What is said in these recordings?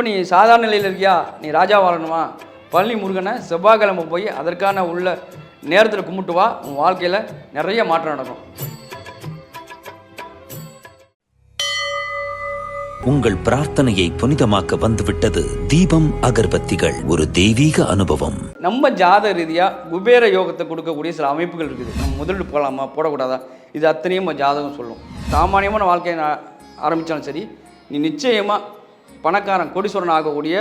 இப்போ நீ சாதாரண நிலையில் இருக்கியா? நீ ராஜா வாழணுமா? பழனி முருகனை செவ்வாய்க்கிழமை போய் அதற்கான உள்ள நேரத்தில் கும்பிட்டு வா. உன் வாழ்க்கையில் நிறைய மாற்றம் நடக்கும். உங்கள் பிரார்த்தனையை புனிதமாக்க வந்துவிட்டது தீபம் அகர்பத்திகள். ஒரு தெய்வீக அனுபவம். நம்ம ஜாத ரீதியாக குபேர யோகத்தை கொடுக்கக்கூடிய சில அமைப்புகள் இருக்குது. நம்ம முதலீடு போகலாமா? போடக்கூடாதா? இது அத்தனையும் ஜாதகம் சொல்லும். சாமானியமான வாழ்க்கையை ஆரம்பித்தாலும் சரி நீ நிச்சயமாக பணக்காரன் கோடீஸ்வரன் ஆகக்கூடிய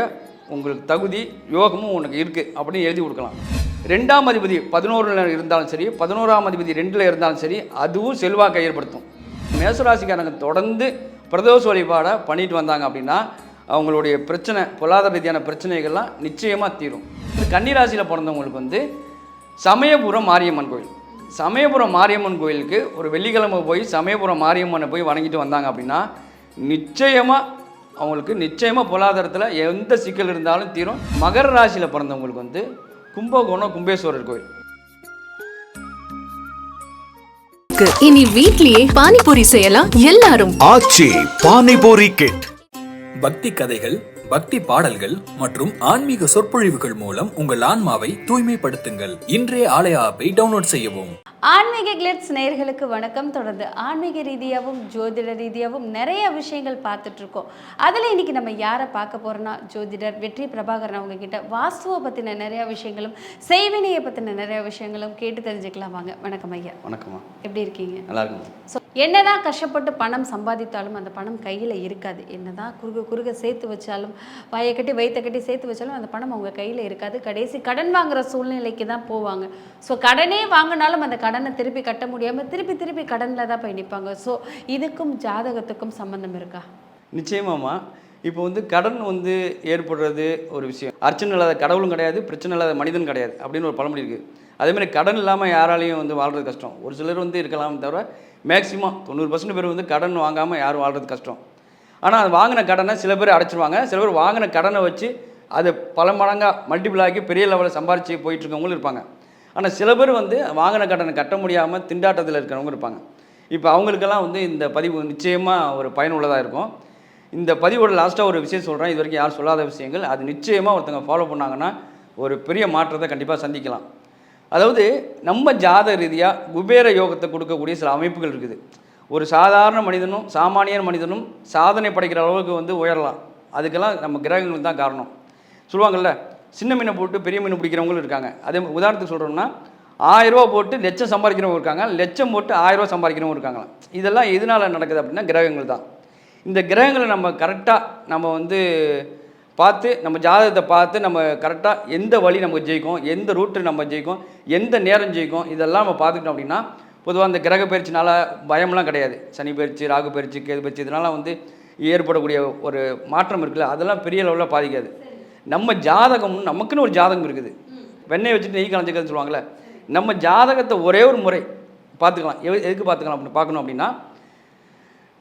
உங்களுக்கு தகுதி யோகமும் உனக்கு இருக்குது அப்படின்னு எழுதி கொடுக்கலாம். ரெண்டாம் அதிபதி பதினோருல இருந்தாலும் சரி பதினோராம் அதிபதி ரெண்டில் இருந்தாலும் சரி அதுவும் செல்வாக்கை ஏற்படுத்தும். மேசராசிக்காரங்க தொடர்ந்து பிரதோஷ வழிபாடை பண்ணிட்டு வந்தாங்க அப்படின்னா அவங்களுடைய பிரச்சனை பொருளாதார ரீதியான பிரச்சனைகள்லாம் நிச்சயமாக தீரும். கன்னிராசியில் பிறந்தவங்களுக்கு வந்து சமயபுரம் மாரியம்மன் கோயில். சமயபுரம் மாரியம்மன் கோயிலுக்கு ஒரு வெள்ளிக்கிழமை போய் சமயபுரம் மாரியம்மனை போய் வணங்கிட்டு வந்தாங்க அப்படின்னா நிச்சயமாக அவங்களுக்கு நிச்சயமாக பொருளாதாரத்தில் எந்த சிக்கல் இருந்தாலும் தீரும். மகர ராசியில் பிறந்தவங்களுக்கு வந்து கும்பகோணம் கும்பேஸ்வரர் கோயில். இனி வீட்லயே பானிபூரி செய்யலாம் எல்லாரும். ஆச்சி பானிபூரி கிட். பக்தி கதைகள் பக்தி பாடல்கள் மற்றும் ஆன்மீக சொற்பொழிவுகள் மூலம் உங்கள் ஆன்மாவை தூய்மைப்படுத்துங்கள். இன்றைய ஆலய ஆப்பை டவுன்லோட் செய்யவும். ஆன்மீக கிளிட்ஸ் நேயர்களுக்கு வணக்கம். தொடர்ந்து ஆன்மீக ரீதியாகவும் ஜோதிட ரீதியாகவும் நிறைய விஷயங்கள் பார்த்துட்டு இருக்கோம். அதில் இன்னைக்கு நம்ம யாரை பார்க்க போறோம்னா ஜோதிடர் வெற்றி பிரபாகரன் அவங்க கிட்ட வாஸ்துவை பற்றின நிறைய விஷயங்களும் செய்வினையை பற்றின நிறைய விஷயங்களும் கேட்டு தெரிஞ்சுக்கலாம் வாங்க. வணக்கம் ஐயா. வணக்கம்மா. எப்படி இருக்கீங்க? நல்லா இருக்குமா ஸோ என்னதான் கஷ்டப்பட்டு பணம் சம்பாதித்தாலும் அந்த பணம் கையில் இருக்காது. என்னதான் குறுக குறுக சேர்த்து வச்சாலும் வாயை கட்டி வயிற்ற கட்டி சேர்த்து வச்சாலும் அந்த பணம் அவங்க கையில் இருக்காது. கடைசி கடன் வாங்குற சூழ்நிலைக்கு தான் போவாங்க. ஸோ கடனே வாங்கினாலும் அந்த கடனை திருப்பி கட்ட முடியாமல் திருப்பி திருப்பி கடனில் தான் போய் நிற்பாங்க ஸோ இதுக்கும் ஜாதகத்துக்கும் சம்பந்தம் இருக்கா? நிச்சயமாம்மா. இப்போ வந்து கடன் வந்து ஏற்படுறது ஒரு விஷயம். அர்ச்சனை இல்லாத கடவுளும் கிடையாது பிரச்சனை இல்லாத மனிதன் கிடையாது அப்படின்னு ஒரு பழமொழி இருக்குது அதேமாதிரி கடன் இல்லாமல் யாராலையும் வந்து வாழ்றது கஷ்டம். ஒரு சிலர் வந்து இருக்கலாம் தவிர மேக்ஸிமம் தொண்ணூறு பர்சன்ட் பேர் வந்து கடன் வாங்காமல் யாரும் வாழ்றது கஷ்டம். ஆனால் அது வாங்கின கடனை சில பேர் அடைச்சிருவாங்க. சில பேர் வாங்கின கடனை வச்சு அதை பல மடங்காக மல்டிபிள் ஆகி பெரிய லெவலில் சம்பாரித்து போயிட்டுருக்கவங்களும் இருப்பாங்க. ஆனால் சில பேர் வந்து வாங்கின கடனை கட்ட முடியாமல் திண்டாட்டத்தில் இருக்கிறவங்க இருப்பாங்க. இப்போ அவங்களுக்கெல்லாம் வந்து இந்த பதிவு நிச்சயமாக ஒரு பயனுள்ளதாக இருக்கும். இந்த பதிவோட லாஸ்ட்டாக ஒரு விஷயம் சொல்கிறேன் இது வரைக்கும் யாரும் சொல்லாத விஷயங்கள். அது நிச்சயமாக ஒருத்தங்க ஃபாலோ பண்ணாங்கன்னா ஒரு பெரிய மாற்றத்தை கண்டிப்பாக சந்திக்கலாம். அதாவது நம்ம ஜாத ரீதியாக குபேர யோகத்தை கொடுக்கக்கூடிய சில அமைப்புகள் இருக்குது. ஒரு சாதாரண மனிதனும் சாமானியர் மனிதனும் சாதனை படைக்கிற அளவுக்கு வந்து உயரலாம். அதுக்கெல்லாம் நம்ம கிரகங்கள் தான் காரணம். சொல்லுவாங்கள்ல சின்ன மீனை போட்டு பெரிய மீன் பிடிக்கிறவங்களும் இருக்காங்க. அதே உதாரணத்துக்கு சொல்கிறோம்னா ஆயிரரூவா போட்டு லட்சம் சம்பாதிக்கிறவங்க இருக்காங்க லட்சம் போட்டு ஆயிரரூவா சம்பாதிக்கிறவங்க இருக்காங்களாம் இதெல்லாம் எதனால் நடக்குது அப்படின்னா கிரகங்கள் தான். இந்த கிரகங்களை நம்ம கரெக்டாக நம்ம வந்து பார்த்து நம்ம ஜாதகத்தை பார்த்து நம்ம கரெக்டாக எந்த வழி நம்ம ஜெயிக்கும் எந்த ரூட்டு நம்ம ஜெயிக்கும் எந்த நேரம் ஜெயிக்கும் இதெல்லாம் நம்ம பார்த்துக்கிட்டோம் அப்படின்னா பொதுவாக அந்த கிரக பயிற்சினால் பயம்லாம் கிடையாது. சனி பயிற்சி ராகு பயிற்சி கேது பயிற்சி இதனால வந்து ஏற்படக்கூடிய ஒரு மாற்றம் இருக்குல்ல அதெல்லாம் பெரிய லெவலில் பாதிக்காது. நம்ம ஜாதகம் நமக்குன்னு ஒரு ஜாதகம் இருக்குது. வெண்ணெய் வச்சுட்டு நெய் கலந்துக்கிறதுன்னு சொல்லுவாங்கள்ல நம்ம ஜாதகத்தை ஒரே ஒரு முறை பார்த்துக்கலாம். எதுக்கு பார்த்துக்கலாம் அப்படின்னு பார்க்கணும் அப்படின்னா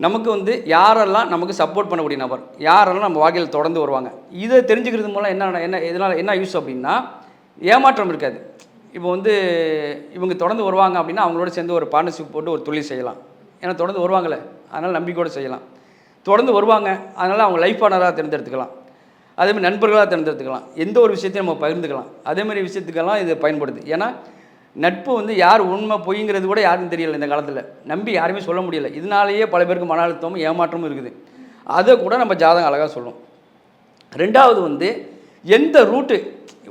நமக்கு வந்து யாரெல்லாம் நமக்கு சப்போர்ட் பண்ணக்கூடிய நபர் யாரெல்லாம் நம்ம வாழ்க்கையில் தொடர்ந்து வருவாங்க இதை தெரிஞ்சுக்கிறது மூலம் என்ன என்ன இதனால் என்ன யூஸ் அப்படின்னா ஏமாற்றம் இருக்காது. இப்போ வந்து இவங்க தொடர்ந்து வருவாங்க அப்படின்னா அவங்களோட சேர்ந்து ஒரு பார்ட்னர்ஷிப் போட்டு ஒரு தொழில் செய்யலாம். ஏன்னா தொடர்ந்து வருவாங்களே அதனால் நம்பிக்கையோடு செய்யலாம். தொடர்ந்து வருவாங்க அதனால் அவங்க லைஃப் பார்ட்னராக தேர்ந்தெடுத்துக்கலாம். அதேமாதிரி நண்பர்களாக தேர்ந்தெடுத்துக்கலாம். எந்த ஒரு விஷயத்தையும் நம்ம பகிர்ந்துக்கலாம். அதேமாதிரி விஷயத்துக்கெல்லாம் இது பயன்படுது. ஏன்னா நட்பு வந்து யார் உண்மை பொய்ங்கிறது கூட யாருக்கும் தெரியல இந்த காலத்தில். நம்பி யாருமே சொல்ல முடியல. இதனாலேயே பல பேருக்கு மன அழுத்தமும் ஏமாற்றமும் இருக்குது. அதை கூட நம்ம ஜாதகம் அழகாக சொல்லும். ரெண்டாவது வந்து எந்த ரூட்டு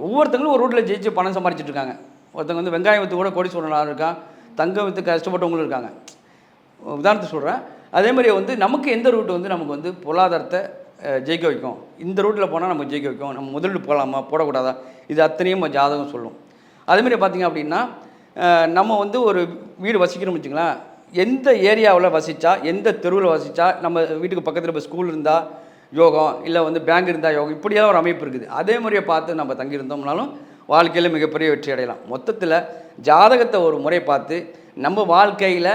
ஒவ்வொருத்தங்களும் ஒரு ரூட்டில் ஜெயிச்சு பணம் சம்பாரிச்சிட்டு இருக்காங்க. ஒருத்தங்க வந்து வெங்காயம் வித்து கூட கோடீஸ்வரனாக இருக்கான். தங்கம் வித்து கஷ்டப்பட்டவங்களும் இருக்காங்க. உதாரணத்துக்கு சொல்கிறேன் அதே மாதிரி வந்து நமக்கு எந்த ரூட்டு வந்து நமக்கு வந்து பொருளாதாரத்தை ஜெயிக்க வைக்கும்? இந்த ரூட்டில் போனால் நமக்கு ஜெயிக்க வைக்கும்? நம்ம முதலீடு போகலாமா போடக்கூடாதா? இது அத்தனையும் நம்ம ஜாதகம் சொல்லும். அதேமாதிரி பார்த்திங்க அப்படின்னா நம்ம வந்து ஒரு வீடு வசிக்கணும்னு வச்சுங்களேன் எந்த ஏரியாவில் வசித்தா எந்த தெருவில் வசித்தா நம்ம வீட்டுக்கு பக்கத்தில் இப்போ ஸ்கூல் இருந்தால் யோகம் இல்லை வந்து பேங்க் இருந்தால் யோகம் இப்படியெல்லாம் ஒரு அமைப்பு இருக்குது. அதே மாதிரியே பார்த்து நம்ம தங்கியிருந்தோம்னாலும் வாழ்க்கையில் மிகப்பெரிய வெற்றி அடையலாம். மொத்தத்தில் ஜாதகத்தை ஒரு முறை பார்த்து நம்ம வாழ்க்கையில்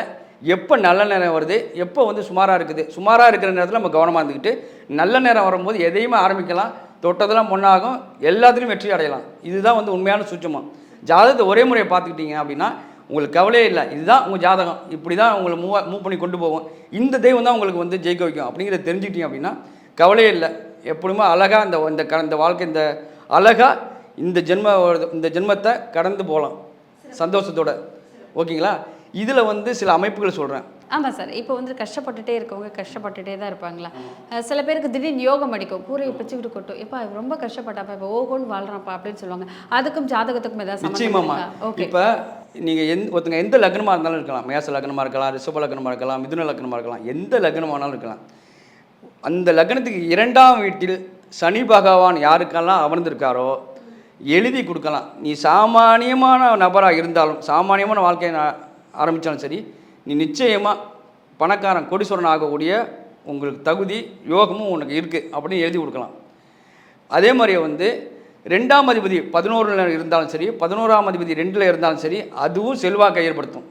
எப்போ நல்ல நேரம் வருது எப்போ வந்து சுமாராக இருக்குது சுமாராக இருக்கிற நேரத்தில் நம்ம கவனமாக இருந்துக்கிட்டு நல்ல நேரம் வரும்போது எதையுமே ஆரம்பிக்கலாம் தொட்டதெல்லாம் பொண்ணாகும் எல்லாத்துலேயும் வெற்றி அடையலாம். இதுதான் வந்து உண்மையான சுச்சமாக ஜாதகத்தை ஒரே முறையை பார்த்துக்கிட்டீங்க அப்படின்னா உங்களுக்கு கவலையே இல்லை. இதுதான் உங்கள் ஜாதகம். இப்படி தான் உங்களை மூவ் மூவ் பண்ணி கொண்டு போவோம் இந்த தெய்வம் தான் உங்களுக்கு வந்து ஜெயிக்க வைக்கும். அப்படிங்கிறத தெரிஞ்சுக்கிட்டீங்க அப்படின்னா கவலையே இல்லை. எப்படியுமே அழகாக இந்த இந்த கடந்த வாழ்க்கை இந்த அழகாக இந்த ஜென்ம இந்த ஜென்மத்தை கடந்து போகலாம். சந்தோஷத்தோட. ஓகேங்களா? இதில் வந்து சில அமைப்புகள் சொல்கிறேன் ஆமாம் சார் இப்போ வந்து கஷ்டப்பட்டுட்டே இருக்கவங்க கஷ்டப்பட்டுட்டே தான் இருப்பாங்களா? சில பேருக்கு திடீர்னு யோகம் அடிக்கும் கூரையை பிச்சுக்கிட்டு கொட்டும். இவன் ரொம்ப கஷ்டப்பட்டாப்பா இப்போ ஓகோன்னு வாழ்றான்ப்பா அப்படின்னு சொல்லுவாங்க. அதுக்கும் ஜாதகத்துக்கும் ஏதாவது நிச்சயமாம்மா ஓகே. இப்போ நீங்கள் எந் ஒருத்தங்க எந்த லக்னமாக இருந்தாலும் இருக்கலாம். மேச லக்னமாக இருக்கலாம் ரிஷப லக்னமாக இருக்கலாம் மிதுன லக்னமாக இருக்கலாம். எந்த லக்னமானாலும் இருக்கலாம். அந்த லக்னத்துக்கு இரண்டாம் வீட்டில் சனி பகவான் யாருக்கெல்லாம் அமர்ந்திருக்காரோ எழுதி கொடுக்கலாம். நீ சாமானியமான நபராக இருந்தாலும் சாமானியமான வாழ்க்கையை ஆரம்பித்தாலும் சரி நீ நிச்சயமாக பணக்காரன் கொடிஸ்வரன் ஆகக்கூடிய உங்களுக்கு தகுதி யோகமும் உனக்கு இருக்குது அப்படின்னு எழுதி கொடுக்கலாம். அதே மாதிரியே வந்து ரெண்டாம் அதிபதி பதினோரில் இருந்தாலும் சரி பதினோராம் அதிபதி ரெண்டில் இருந்தாலும் சரி அதுவும் செல்வாக்கை ஏற்படுத்தும்.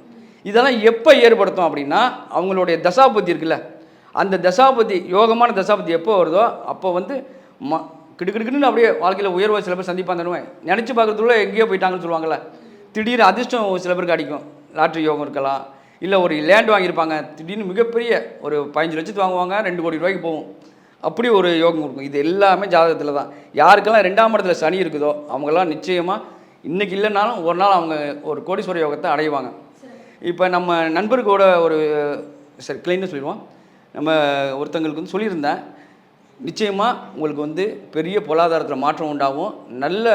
இதெல்லாம் எப்போ ஏற்படுத்தும் அப்படின்னா அவங்களுடைய தசாபதி இருக்குல்ல அந்த தசாபதி யோகமான தசாபதி எப்போ வருதோ அப்போ வந்து ம கிடுக்கிடுக்குன்னு அப்படியே வாழ்க்கையில் உயர்வை சில பேர் சந்திப்பாக தருவேன் நினச்சி பார்க்குறதுக்குள்ள எங்கேயோ போயிட்டாங்கன்னு சொல்லுவாங்கள்ல திடீர் அதிர்ஷ்டம் சில பேருக்கு அடிக்கும். லாட்ரி யோகம் இருக்கலாம் இல்லை ஒரு லேண்ட் வாங்கியிருப்பாங்க. திடீர்னு மிகப்பெரிய ஒரு பதினஞ்சு லட்சத்து வாங்குவாங்க ரெண்டு கோடி ரூபாய்க்கு போகும். அப்படி ஒரு யோகம் கொடுக்கும் இது எல்லாமே ஜாதகத்தில் தான். யாருக்கெல்லாம் ரெண்டாம் இடத்துல சனி இருக்குதோ அவங்கெல்லாம் நிச்சயமாக இன்றைக்கி இல்லைனாலும் ஒரு நாள் அவங்க ஒரு கோடீஸ்வர யோகத்தை அடைவாங்க. இப்போ நம்ம நண்பருக்கோட ஒரு சரி கிளைன்னு சொல்லிடுவோம். நம்ம ஒருத்தங்களுக்கு வந்து சொல்லியிருந்தேன். நிச்சயமாக உங்களுக்கு வந்து பெரிய பொருளாதாரத்தில் மாற்றம் உண்டாகும். நல்ல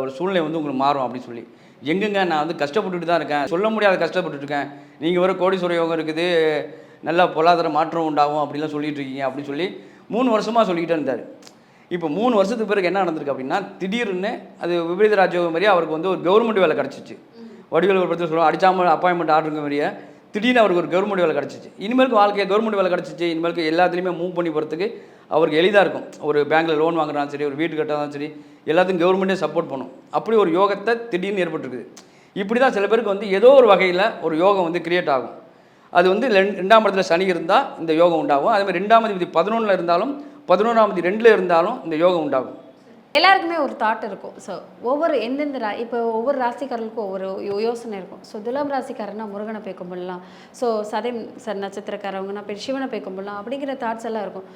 ஒரு சூழ்நிலை வந்து உங்களுக்கு மாறும் அப்படின்னு சொல்லி. எங்கெங்க நான் வந்து கஷ்டப்பட்டுட்டு தான் இருக்கேன்? சொல்ல முடியாத கஷ்டப்பட்டுட்டு இருக்கேன். நீங்கள் வர கோடீஸ்வர யோகம் இருக்குது நல்ல பொருளாதார மாற்றம் உண்டாகும் அப்படிலாம் சொல்லிட்டு இருக்கீங்க அப்படின்னு சொல்லி மூணு வருஷமாக சொல்லிக்கிட்டே இருந்தார். இப்போ மூணு வருஷத்துக்கு பிறகு என்ன நடந்திருக்கு அப்படின்னா திடீர்னு அது விபரீத ராஜயோகம் மாதிரியே அவருக்கு வந்து ஒரு கவர்மெண்ட் வேலை கிடச்சிச்சு. வடிவேல் ஒரு பற்றி சொல்லுவோம் அடிச்சாமல் அப்பாயின்மெண்ட் ஆர்டருங்க மாதிரியே. திடீர்னு அவருக்கு ஒரு கவர்மெண்ட் வேலை கிடச்சிச்சு. இனிமேலுக்கு வாழ்க்கையை கவர்மெண்ட் வேலை கிடச்சிச்சு. இனிமேலுக்கு எல்லாத்துலேயுமே மூவ் பண்ணி போகிறதுக்கு அவருக்கு எளிதாக இருக்கும். ஒரு பேங்க்கில் லோன் வாங்குறாலும் சரி ஒரு வீட்டு கட்டாலும் சரி எல்லாத்தையும் கவர்மெண்ட்டே சப்போர்ட் பண்ணும். அப்படி ஒரு யோகத்தை திடீர்னு ஏற்பட்டிருக்குது. இப்படி தான் சில பேருக்கு வந்து ஏதோ ஒரு வகையில் ஒரு யோகம் வந்து கிரியேட் ஆகும். அது வந்து ரெண்- ரெண்டாம் இடத்துல சனி இருந்தால் இந்த யோகம் உண்டாகும். அதே மாதிரி ரெண்டாம் தேதி பதினொன்றில் இருந்தாலும் பதினோராம் தேதி ரெண்டில் இருந்தாலும் இந்த யோகம் உண்டாகும். எல்லாருக்குமே ஒரு தாட் இருக்கும். ஸோ ஒவ்வொரு எந்தெந்த ரா இப்போ ஒவ்வொரு ராசிக்காரர்களுக்கும் ஒவ்வொரு யோ- யோசனை இருக்கும். ஸோ துலாம் ராசிக்காரன்னா முருகனை போய் கும்பிடலாம் ஸோ சதயம் சார் நட்சத்திரக்காரவங்கன்னா போய் சிவனை போய் கும்பிடலாம் அப்படிங்கிற தாட்ஸ் எல்லாம் இருக்கும்.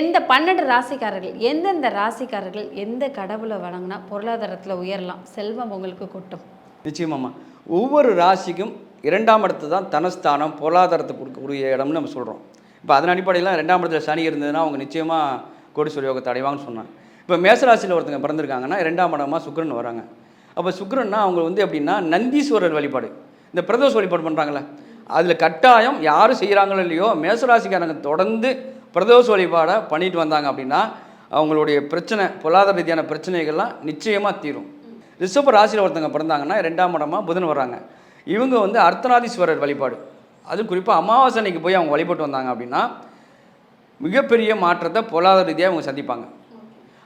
எந்த பன்னெண்டு ராசிக்காரர்கள் எந்தெந்த ராசிக்காரர்கள் எந்த கடவுளை வணங்கினா பொருளாதாரத்தில் உயரலாம். செல்வம் உங்களுக்கு கொட்டும். நிச்சயமாம்மா ஒவ்வொரு ராசிக்கும் இரண்டாம் இடத்து தான் தனஸ்தானம் பொருளாதாரத்தை கொடுக்கக்கூடிய இடம்னு நம்ம சொல்கிறோம் இப்போ அதன் அடிப்படையில் ரெண்டாம் இடத்துல சனி இருந்ததுன்னா அவங்க நிச்சயமாக கோடீஸ்வர யோகத்தை அடைவாங்கன்னு சொன்னாங்க. இப்போ மேசராசியில் ஒருத்தங்க பிறந்திருக்காங்கன்னா ரெண்டாம் இடமா சுக்ரன் வராங்க. அப்போ சுக்கிரன்னா அவங்க வந்து எப்படின்னா நந்தீஸ்வரர் வழிபாடு. இந்த பிரதோஷ வழிபாடு பண்ணுறாங்களே அதில் கட்டாயம் யார் செய்கிறாங்களோ இல்லையோ மேசராசிக்காரங்க தொடர்ந்து பிரதோஷ வழிபாடை பண்ணிட்டு வந்தாங்க அப்படின்னா அவங்களுடைய பிரச்சனை பொருளாதார ரீதியான பிரச்சனைகள்லாம் நிச்சயமாக தீரும். ரிஷப ராசியில் ஒருத்தங்க பிறந்தாங்கன்னா ரெண்டாம் இடமாக புதன் வராங்க இவங்க வந்து அர்த்தநாதீஸ்வரர் வழிபாடு. அது குறிப்பாக அமாவாசை அன்னைக்கு போய் அவங்க வழிபட்டு வந்தாங்க அப்படின்னா மிகப்பெரிய மாற்றத்தை பொருளாதார ரீதியாக அவங்க சந்திப்பாங்க.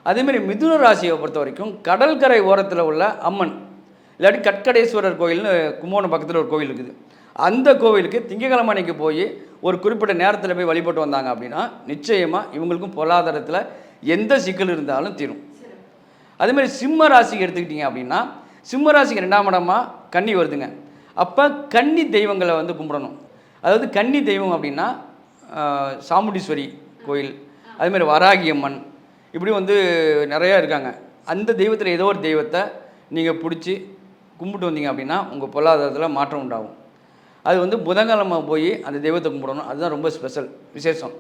அதேமாரி மிதுன ராசியை பொறுத்த வரைக்கும் கடற்கரை ஓரத்தில் உள்ள அம்மன் இல்லாட்டி கட்கடேஸ்வரர் கோயில்னு கும்போணம் பக்கத்தில் ஒரு கோயில் இருக்குது. அந்த கோவிலுக்கு திங்கக்கிழமை அன்றைக்கி போய் ஒரு குறிப்பிட்ட நேரத்தில் போய் வழிபட்டு வந்தாங்க அப்படின்னா நிச்சயமாக இவங்களுக்கும் பொருளாதாரத்தில் எந்த சிக்கல் இருந்தாலும் தீரும். அதேமாதிரி சிம்ம ராசிக்கு எடுத்துக்கிட்டிங்க அப்படின்னா சிம்ம ராசிக்கு ரெண்டாம் இடமாக கன்னி வருதுங்க. அப்போ கன்னி தெய்வங்களை வந்து கும்பிடணும். அதாவது கன்னி தெய்வம் அப்படின்னா சாமுண்டீஸ்வரி கோயில் அதே வராகியம்மன் வராகி அம்மன் இப்படி வந்து நிறையா இருக்காங்க. அந்த தெய்வத்தில் ஏதோ ஒரு தெய்வத்தை நீங்கள் பிடிச்சி கும்பிட்டு வந்தீங்க அப்படின்னா உங்கள் பொருளாதாரத்தில் மாற்றம் உண்டாகும். அது வந்து புதன்கிழமை போய் அந்த தெய்வத்தை கும்பிடணும். அதுதான் ரொம்ப ஸ்பெஷல் விசேஷம்.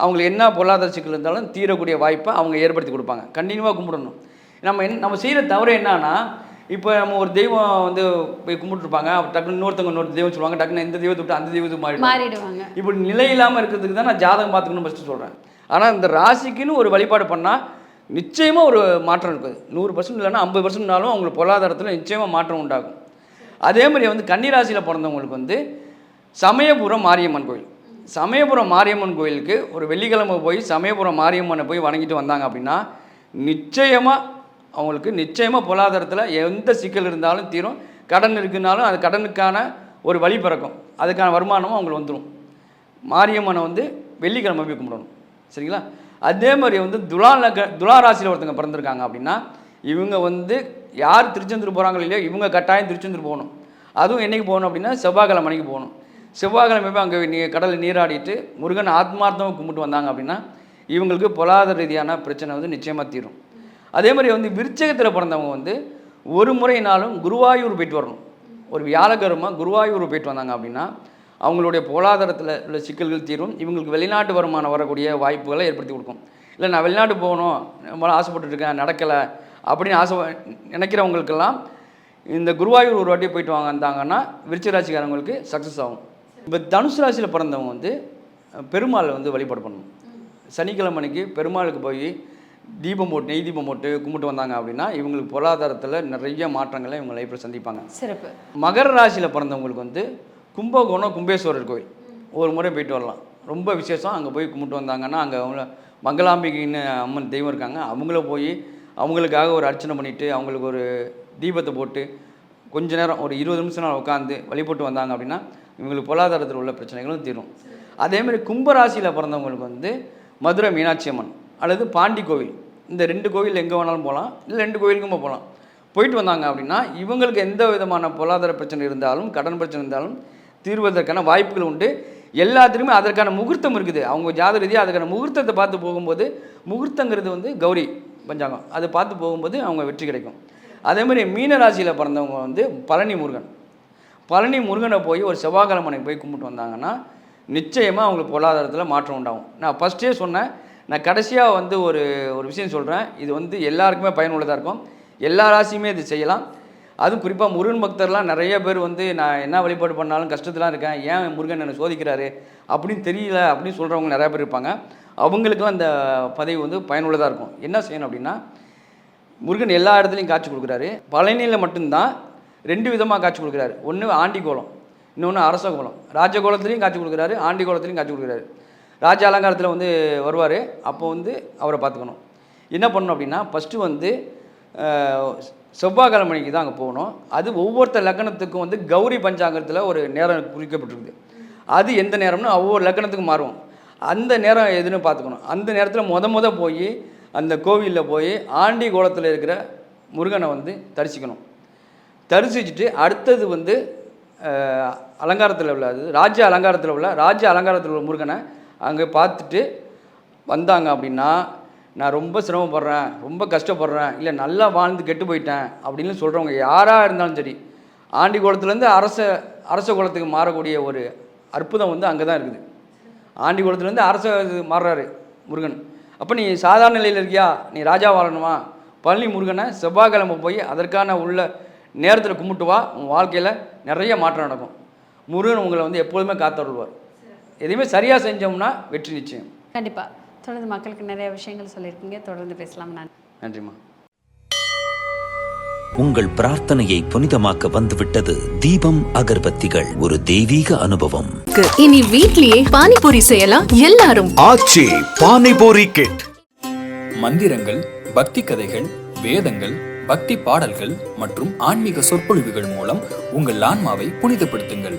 அவங்களுக்கு என்ன பொருளாதார சிக்கல் இருந்தாலும் தீரக்கூடிய வாய்ப்பை அவங்க ஏற்படுத்தி கொடுப்பாங்க. கண்டினியூவாக கும்பிடணும். நம்ம என்ன நம்ம செய்கிற தவறு என்னன்னா இப்போ நம்ம ஒரு தெய்வம் வந்து போய் கும்பிட்டுருப்பாங்க. டக்குன்னு இன்னொருத்தவங்க இன்னொரு தெய்வம் சொல்லுவாங்க. டக்குன்னு இந்த தெய்வத்தை விட்டு அந்த தெய்வத்துக்கு மாறி மாறிடுவாங்க. இப்படி நிலை இல்லாமல் இருக்கிறதுக்கு தான் நான் ஜாதகம் பார்த்துக்கணும் ஃபஸ்ட்டு சொல்கிறேன் ஆனால் இந்த ராசிக்குன்னு ஒரு வழிபாடு பண்ணால் நிச்சயமாக ஒரு மாற்றம் இருக்குது. நூறு பர்சன்ட் இல்லைன்னா ஐம்பது பர்சன்ட்னாலும் அவங்களுக்கு பொருளாதாரத்தில் நிச்சயமாக மாற்றம் உண்டாகும். அதே மாதிரி வந்து கன்னிராசியில் பிறந்தவங்களுக்கு வந்து சமயபுரம் மாரியம்மன் கோயில். சமயபுரம் மாரியம்மன் கோயிலுக்கு ஒரு வெள்ளிக்கிழமை போய் சமயபுரம் மாரியம்மனை போய் வணங்கிட்டு வந்தாங்க அப்படின்னா நிச்சயமாக அவங்களுக்கு நிச்சயமாக பொருளாதாரத்தில் எந்த சிக்கல் இருந்தாலும் தீரும். கடன் இருக்குனாலும் அது கடனுக்கான ஒரு வழி பிறக்கும். அதுக்கான வருமானமும் அவங்களுக்கு வந்துடும் மாரியம்மனை வந்து வெள்ளிக்கிழமை போய் கும்பிடணும். சரிங்களா? அதே மாதிரி வந்து துலா லக்க துலா ராசியில் ஒருத்தங்க பிறந்திருக்காங்க அப்படின்னா இவங்க வந்து யார் திருச்செந்தூர் போகிறாங்களோ இல்லையோ இவங்க கட்டாயம் திருச்செந்தூர் போகணும். அதுவும் என்னைக்கு போகணும் அப்படின்னா செவ்வாய்க்கிழமை அன்னைக்கு போகணும். செவ்வாய்க்கிழமை போய் அங்கே நீ கடலில் நீராடிட்டு முருகன் ஆத்மார்த்தமாக கும்பிட்டு வந்தாங்க அப்படின்னா இவங்களுக்கு பொருளாதார ரீதியான பிரச்சனை வந்து நிச்சயமாக தீரும். அதே மாதிரி வந்து விருச்சகத்தில் பிறந்தவங்க வந்து ஒரு முறைனாலும் குருவாயூர் போயிட்டு வரணும். ஒரு வியாழக்கிழமை குருவாயூர் போயிட்டு வந்தாங்க அப்படின்னா அவங்களுடைய பொருளாதாரத்தில் உள்ள சிக்கல்கள் தீரும். இவங்களுக்கு வெளிநாட்டு வருமானம் வரக்கூடிய வாய்ப்புகளை ஏற்படுத்தி கொடுக்கும். இல்லை நான் வெளிநாட்டு போகணும் ரொம்ப ஆசைப்பட்டுட்டு இருக்கேன் நடக்கலை அப்படின்னு ஆசை நினைக்கிறவங்களுக்கெல்லாம் இந்த குருவாயூர் ஒரு வாட்டி போயிட்டு வாங்க வந்தாங்கன்னா விருச்சிக ராசிக்காரங்களுக்கு சக்ஸஸ் ஆகும். இப்போ தனுசு ராசியில் பிறந்தவங்க வந்து பெருமாளை வந்து வழிபாடு பண்ணணும். சனிக்கிழமை அன்னைக்கு பெருமாளுக்கு போய் தீபம் போட்டு நெய் தீபம் போட்டு கும்பிட்டு வந்தாங்க அப்படின்னா இவங்களுக்கு பொருளாதாரத்தில் நிறைய மாற்றங்களை இவங்க லைஃப்பில் சந்திப்பாங்க. சிறப்பு. மகர ராசியில் பிறந்தவங்களுக்கு வந்து கும்பகோணம் கும்பேஸ்வரர் கோயில். ஒரு முறை போயிட்டு வரலாம். ரொம்ப விசேஷம். அங்கே போய் கும்பிட்டு வந்தாங்கன்னா அங்கே அவங்கள மங்களாம்பிகைன்னு அம்மன் தெய்வம் இருக்காங்க. அவங்கள போய் அவங்களுக்காக ஒரு அர்ச்சனை பண்ணிவிட்டு அவங்களுக்கு ஒரு தீபத்தை போட்டு கொஞ்ச நேரம் ஒரு இருபது நிமிஷம் நேரம் உட்காந்து வழிபட்டு வந்தாங்க அப்படின்னா இவங்களுக்கு பொருளாதாரத்தில் உள்ள பிரச்சனைகளும் தீரும். அதேமாதிரி கும்பராசியில் பிறந்தவங்களுக்கு வந்து மதுரை மீனாட்சி அம்மன் அல்லது பாண்டி கோவில். இந்த ரெண்டு கோவில் எங்கே வேணாலும் போகலாம். இல்லை ரெண்டு கோவிலுக்கும் போகலாம். போயிட்டு வந்தாங்க அப்படின்னா இவங்களுக்கு எந்த விதமான பொருளாதார பிரச்சனை இருந்தாலும் கடன் பிரச்சனை இருந்தாலும் தீர்வதற்கான வாய்ப்புகள் உண்டு. எல்லாத்துலேயுமே அதற்கான முகூர்த்தம் இருக்குது. அவங்க ஜாத ரீதியாக அதற்கான முகூர்த்தத்தை பார்த்து போகும்போது முகூர்த்தங்கிறது வந்து கௌரி பஞ்சாங்கம். அதை பார்த்து போகும்போது அவங்க வெற்றி கிடைக்கும். அதேமாதிரி மீன ராசியில் பிறந்தவங்க வந்து பழனி முருகன். பழனி முருகனை போய் ஒரு செவ்வாய்க்கிழமனை போய் கும்பிட்டு வந்தாங்கன்னா நிச்சயமாக அவங்களுக்கு பொருளாதாரத்தில் மாற்றம் உண்டாகும். நான் ஃபஸ்ட்டே சொன்னேன். நான் கடைசியாக வந்து ஒரு ஒரு விஷயம் சொல்கிறேன் இது வந்து எல்லாருக்குமே பயனுள்ளதாக இருக்கும். எல்லா ராசியுமே இது செய்யலாம். அதுவும் குறிப்பாக முருகன் பக்தர்லாம் நிறைய பேர் வந்து நான் என்ன வழிபாடு பண்ணாலும் கஷ்டத்துலாம் இருக்கேன். ஏன் முருகன் என்னை சோதிக்கிறாரு அப்படின்னு தெரியல அப்படின்னு சொல்கிறவங்க நிறையா பேர் இருப்பாங்க. அவங்களுக்குலாம் இந்த பதவி வந்து பயனுள்ளதாக இருக்கும். என்ன செய்யணும் அப்படின்னா முருகன் எல்லா இடத்துலையும் காட்சி கொடுக்குறாரு. பழனியில் மட்டும்தான் ரெண்டு விதமாக காட்சி கொடுக்குறாரு. ஒன்று ஆண்டி கோலம் இன்னொன்று அரச கோலம் ராஜ காட்சி கொடுக்குறாரு ஆண்டி கோலத்துலேயும் காட்சி கொடுக்குறாரு. ராஜ அலங்காரத்தில் வந்து வருவார். அப்போ வந்து அவரை பார்த்துக்கணும். என்ன பண்ணணும் அப்படின்னா ஃபஸ்ட்டு வந்து செவ்வாய்க்கிழமை மணிக்கு தான் அங்கே போகணும். அது ஒவ்வொருத்தர் லக்கணத்துக்கும் வந்து கௌரி பஞ்சாங்கத்தில் ஒரு நேரம் குறிக்கப்பட்டிருக்குது அது எந்த நேரம்னு ஒவ்வொரு லக்கணத்துக்கும் மாறும். அந்த நேரம் எதுன்னு பார்த்துக்கணும். அந்த நேரத்தில் முத முத போய் அந்த கோவிலில் போய் ஆண்டி கோலத்தில் இருக்கிற முருகனை வந்து தரிசிக்கணும். தரிசிச்சுட்டு அடுத்தது வந்து அலங்காரத்தில் உள்ள அது ராஜ்ய அலங்காரத்தில் உள்ள ராஜ்ய அலங்காரத்தில் உள்ள முருகனை அங்கே பார்த்துட்டு வந்தாங்க அப்படின்னா நான் ரொம்ப சிரமப்படுறேன் ரொம்ப கஷ்டப்படுறேன் இல்லை நல்லா வாழ்ந்து கெட்டு போயிட்டேன் அப்படின்னு சொல்கிறவங்க யாராக இருந்தாலும் சரி ஆண்டி குளத்துலேருந்து அரச அரச குளத்துக்கு மாறக்கூடிய ஒரு அற்புதம் வந்து அங்கே தான் இருக்குது. ஆண்டி குளத்துலேருந்து அரச இது மாறுறாரு முருகன். அப்போ நீ சாதாரண நிலையில் இருக்கியா? நீ ராஜா வாழணுமா? பழனி முருகனை செவ்வாய்க்கிழமை போய் அதற்கான உள்ள நேரத்தில் கும்பிட்டு வா உன் வாழ்க்கையில் நிறைய மாற்றம் நடக்கும். முருகன் உங்களை வந்து எப்போதுமே காத்தருள்வார். எதையுமே சரியாக செஞ்சோம்னா வெற்றி நிச்சயம். கண்டிப்பாக தொடர்ந்து மக்களுக்கு நிறைய விஷயங்கள் சொல்லியிருக்கீங்க. தொடர்ந்து பேசலாம். நான் நன்றிம்மா. உங்கள் பிரார்த்தனையை புனிதமாக்க வந்துவிட்டது தீபம் அகர்பத்திகள். ஒரு தெய்வீக அனுபவம். இனி வீட்லயே பானிபூரி செய்யலாம். எல்லாரும். ஆச்சி பானிபூரி கிட். மந்திரங்கள் பக்தி கதைகள் வேதங்கள் பக்தி பாடல்கள் மற்றும் ஆன்மீக சொற்பொழிவுகள் மூலம் உங்கள் ஆன்மாவை புனிதப்படுத்துங்கள்.